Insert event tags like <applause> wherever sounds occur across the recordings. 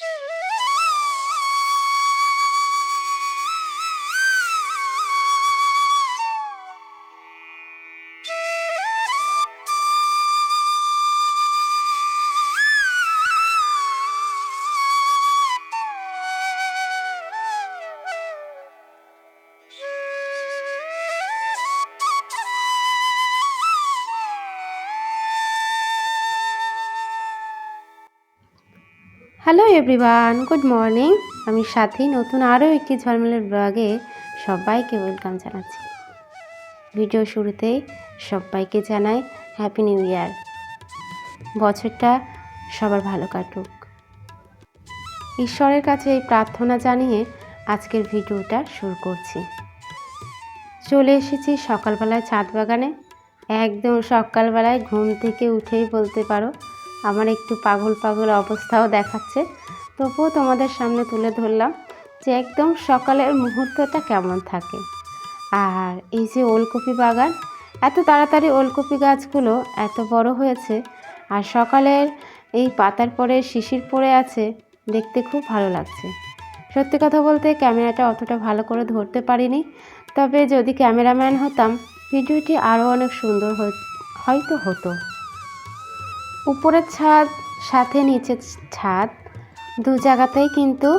Yeah. <laughs> Hello everyone good morning আমি সাথী, নতুন আরও একটি ঝলমলের ব্লগে সবাইকে ওয়েলকাম জানাচ্ছি। ভিডিও শুরুতেই সবাইকে জানাই হ্যাপি নিউ ইয়ার বছরটা সবার ভালো কাটুক। ঈশ্বরের কাছে এই প্রার্থনা জানিয়ে আজকের ভিডিওটা শুরু করছি। চলে এসেছি সকালবেলায় ছাদ বাগানে একদম সকালবেলায় ঘুম থেকে উঠেই বলতে পারো আমার একটু পাগল পাগল অবস্থাও দেখাচ্ছে। তবুও তোমাদের সামনে তুলে ধরলাম যে একদম সকালের মুহূর্তটা কেমন থাকে। আর এই যে ওলকপি বাগান, এত তাড়াতাড়ি ওলকপি গাছগুলো এত বড় হয়েছে, আর সকালের এই পাতার পরে শিশির পড়ে আছে, দেখতে খুব ভালো লাগছে। সত্যি কথা বলতে ক্যামেরাটা অতটা ভালো করে ধরতে পারিনি, তবে যদি ক্যামেরাম্যান হতাম, ভিডিওটি আরও অনেক সুন্দর হয়তো হতো। উপরের ছাদ, সাথে নিচের ছাদ, দু জায়গাতেই কিন্তু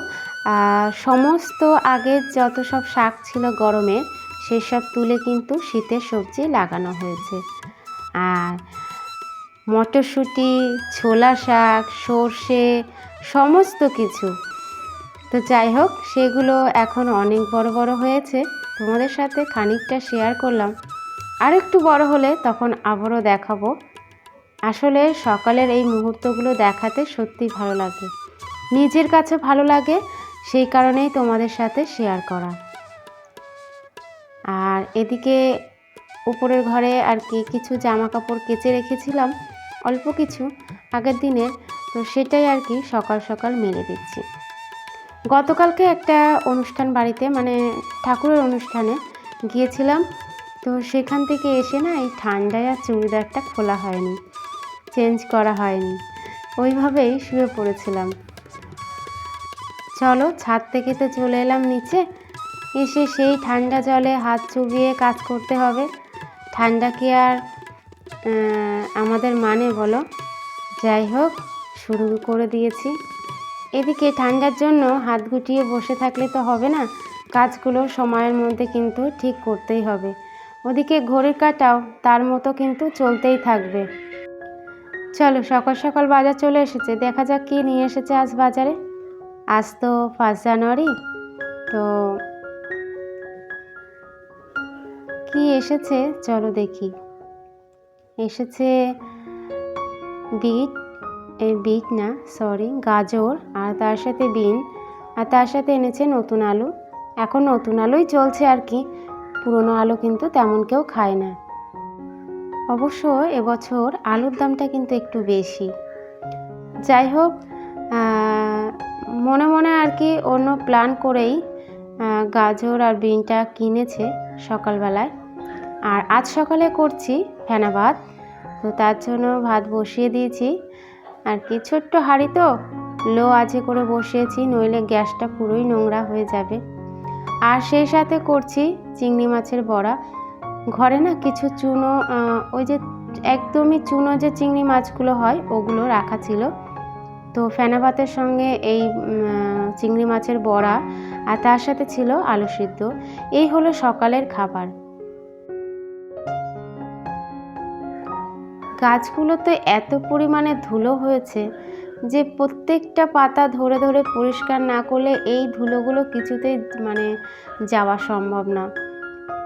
সমস্ত আগের যত সব শাক ছিল গরমে, সেই সব তুলে কিন্তু শীতের সবজি লাগানো হয়েছে। আর মটরশুঁটি, ছোলা শাক, সর্ষে, সমস্ত কিছু। তো যাই হোক, সেগুলো এখন অনেক বড় বড় হয়েছে। তোমাদের সাথে খানিকটা শেয়ার করলাম। আর একটু বড় হলে তখন আবারও দেখাবো। আসলে সকালের এই মুহূর্তগুলো দেখাতে সত্যি ভালো লাগে। নিজের কাছে ভালো লাগে, সেই কারণেই তোমাদের সাথে শেয়ার করা। আর এদিকে উপরের ঘরে আর কি কিছু জামা কাপড় কেচে রেখেছিলাম, অল্প কিছু আগের দিনের, তো সেটাই আর কি সকাল সকাল মেলে দিচ্ছি। গতকালকে একটা অনুষ্ঠান বাড়িতে মানে ঠাকুরের অনুষ্ঠানে গিয়েছিলাম, তো সেখান থেকে এসে না এই ঠান্ডায় আর চুড়িদারটা খোলা হয়নি। চেঞ্জ করা হয়নি। ওইভাবেই শুয়ে পড়েছিলাম। চলো, ছাদ থেকে তো চলে এলাম নিচে। এসে সেই ঠান্ডা জলে হাত চুবিয়ে কাজ করতে হবে। ঠান্ডা কি আর আমাদের মানে বলো? যাই হোক, শুরু করে দিয়েছি। এদিকে ঠান্ডার জন্য হাত গুটিয়ে বসে থাকলে তো হবে না। কাজগুলো সময়ের মধ্যে কিন্তু ঠিক করতেই হবে। ওদিকে ঘড়ির কাটাও তার মতো কিন্তু চলতেই থাকবে। চলো, সকাল সকাল বাজার চলে এসেছে। দেখা যাক কী নিয়ে এসেছে আজ বাজারে। আজ তো ফার্স্ট জানুয়ারি তো কি এসেছে? চলো দেখি। এসেছে বিট এই বিট না সরি গাজর আর তার সাথে বিন। আর তার সাথে এনেছে নতুন আলু। এখন নতুন আলুই চলছে আর কি। পুরনো আলু কিন্তু তেমন কেউ খায় না। অবশ্য এবছর আলুর দামটা কিন্তু একটু বেশি। যাই হোক মনে মনে আর কি অন্য প্ল্যান করেই গাজর আর বিনটা কিনেছে সকালবেলায়। আর আজ সকালে করছি ফেনা ভাত, তো তার জন্য ভাত বসিয়ে দিয়েছি। আর কি ছোট্ট হাঁড়ি তো, লো আজে করে বসিয়েছি, নইলে গ্যাসটা পুরোই নোংরা হয়ে যাবে। আর সেই সাথে করছি চিংড়ি মাছের বড়া। ঘরে না কিছু চুনো ওই যে একদমই চুনো যে চিংড়ি মাছগুলো হয়, ওগুলো রাখা ছিল। তো ফেনা ভাতের সঙ্গে এই চিংড়ি মাছের বড়া আর তার সাথে ছিল আলু সিদ্ধ। এই হলো সকালের খাবার। গাছগুলোতে এত পরিমাণে ধুলো হয়েছে যে প্রত্যেকটা পাতা ধরে ধরে পরিষ্কার না করলে এই ধুলোগুলো কিছুতেই মানে যাওয়া সম্ভব না।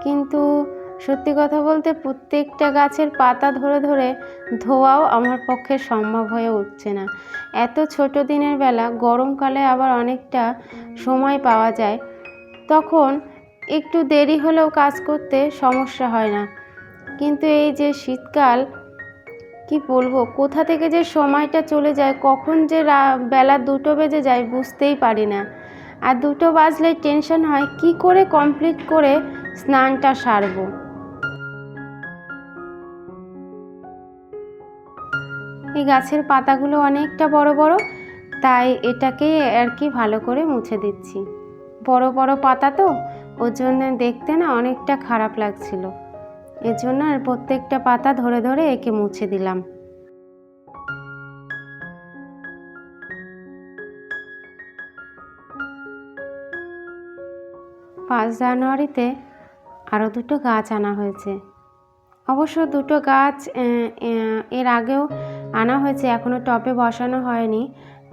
কিন্তু সত্যি কথা বলতে প্রত্যেকটা গাছের পাতা ধরে ধরে ধোয়াও আমার পক্ষে সম্ভব হয়ে উঠছে না। এত ছোট দিনের বেলা গরমকালে আবার অনেকটা সময় পাওয়া যায়, তখন একটু দেরি হলেও কাজ করতে সমস্যা হয় না। কিন্তু এই যে শীতকাল, কি বলব, কোথা থেকে যে সময়টা চলে যায়, কখন যে বেলা দুটো বেজে যায় বুঝতেই পারি না। আর দুটো বাজলেই টেনশন হয়, কি করে কমপ্লিট করে স্নানটা সারবো? এই গাছের পাতাগুলো অনেকটা বড় বড়, তাই এটাকে আর কি ভালো করে মুছে দিচ্ছি। বড় বড় পাতা তো, ওর জন্য দেখতে না অনেকটা খারাপ লাগছিল। এর জন্য আর প্রত্যেকটা পাতা ধরে ধরে একে মুছে দিলাম। পাঁচ জানুয়ারিতে আরও দুটো গাছ আনা হয়েছে। অবশ্য দুটো গাছ এর আগেও আনা হয়েছে এখনও টবে বসানো হয়নি।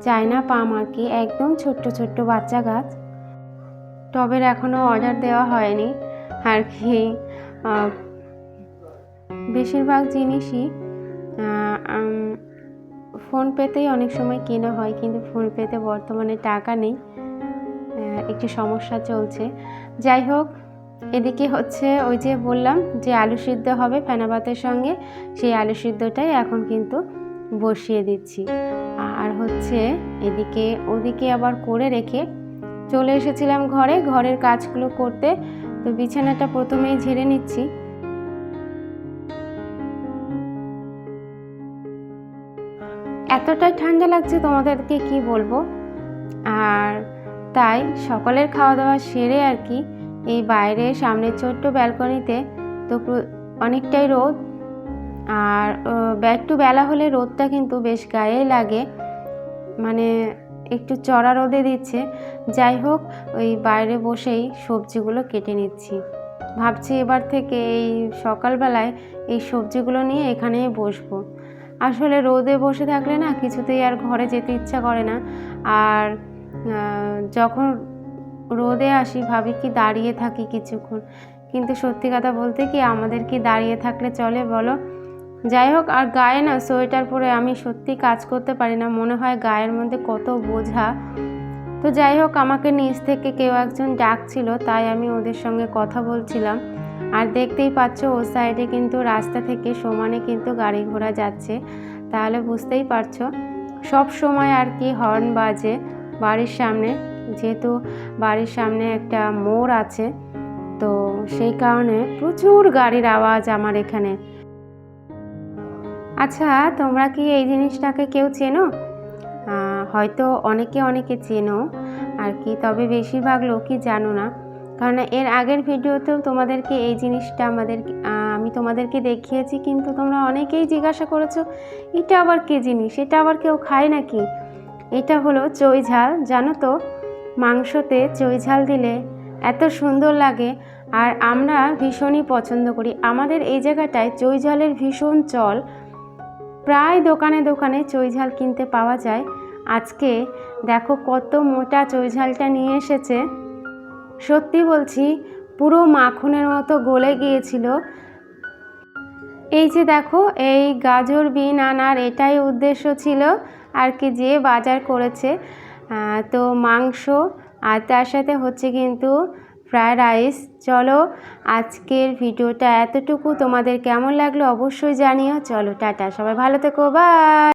চায়না পাম আর কি, একদম ছোট্ট ছোট্ট বাচ্চা গাছ। টবের এখনও অর্ডার দেওয়া হয়নি। আর কি বেশিরভাগ জিনিসই ফোনপেতেই অনেক সময় কেনা হয়, কিন্তু ফোনপেতে বর্তমানে টাকা নেই। একটু সমস্যা চলছে। যাই হোক, এদিকে হচ্ছে ওই যে বললাম যে আলু সিদ্ধ হবে ফেনা ভাতের সঙ্গে, সেই আলু সিদ্ধটাই এখন কিন্তু বসিয়ে দিচ্ছি। আর হচ্ছে এদিকে, ওদিকে আবার করে রেখে চলে এসেছিলাম ঘরে। ঘরের কাজগুলো করতে। তো বিছানাটা প্রথমেই ঝেড়ে নিচ্ছি। এতটাই ঠান্ডা লাগছে তোমাদেরকে কি বলব? আর তাই সকালের খাওয়া দাওয়া সেরে আর কি এই বাইরে সামনের ছোট্ট ব্যালকনিতে তো অনেকটাই রোদ। আর একটু বেলা হলে রোদটা কিন্তু বেশ গায়ে লাগে। মানে একটু চড়া রোদে দিচ্ছে। যাই হোক, ওই বাইরে বসেই সবজিগুলো কেটে নিচ্ছি। ভাবছি এবার থেকে এই সকালবেলায় এই সবজিগুলো নিয়ে এখানেই বসবো। আসলে রোদে বসে থাকলে না কিছুতেই আর ঘরে যেতে ইচ্ছা করে না। আর যখন রোদে আসি ভাবি কি দাঁড়িয়ে থাকি কিছুক্ষণ। কিন্তু সত্যি কথা বলতে কি আমাদের কি দাঁড়িয়ে থাকলে চলে বলো? যাই হোক, আর গায়ে না সোয়েটার পরে আমি সত্যি কাজ করতে পারি না। মনে হয় গায়ের মধ্যে কত বোঝা। তো যাই হোক, আমাকে নিজ থেকে কেউ একজন ডাকছিল, তাই আমি ওদের সঙ্গে কথা বলছিলাম। আর দেখতেই পাচ্ছ, ও সাইডে কিন্তু রাস্তা থেকে সমানে কিন্তু গাড়ি ঘোড়া যাচ্ছে। তাহলে বুঝতেই পারছ, সব সময় আর কি হর্ন বাজে বাড়ির সামনে। যেহেতু বাড়ির সামনে একটা মোড় আছে, তো সেই কারণে প্রচুর গাড়ির আওয়াজ আমার এখানে। আচ্ছা তোমরা কি এই জিনিসটাকে কেউ চেনো? হয়তো অনেকে অনেকে চেনো আর কি, তবে বেশিরভাগ লোকই জানো না। কারণ এর আগের ভিডিওতেও তোমাদেরকে এই জিনিসটা আমাদের আমি তোমাদেরকে দেখিয়েছি, কিন্তু তোমরা অনেকেই জিজ্ঞাসা করেছ, এটা আবার কে জিনিস? এটা আবার কেউ খায় নাকি? এটা হলো চই ঝাল, জানো তো? মাংসতে চই ঝাল দিলে এত সুন্দর লাগে আর আমরা ভীষণই পছন্দ করি। আমাদের এই জায়গাটায় চই ঝালের ভীষণ চল। প্রায় দোকানে দোকানে চৈঝাল কিনতে পাওয়া যায়। আজকে দেখো কত মোটা চৈঝালটা নিয়ে এসেছে। সত্যি বলছি, পুরো মাখনের মতো গলে গিয়েছিল। এই যে দেখো, এই গাজর, বিন, আনার এটাই উদ্দেশ্য ছিল আর কি যে বাজার করেছে। তো মাংস আর তার সাথে হচ্ছে কিন্তু ফ্রায়েড রাইস। চলো আজকের ভিডিওটা এতটুকু। তোমাদের কেমন লাগল অবশ্যই জানিও। চলো টাটা, সবাই ভালো থেকো, বাই।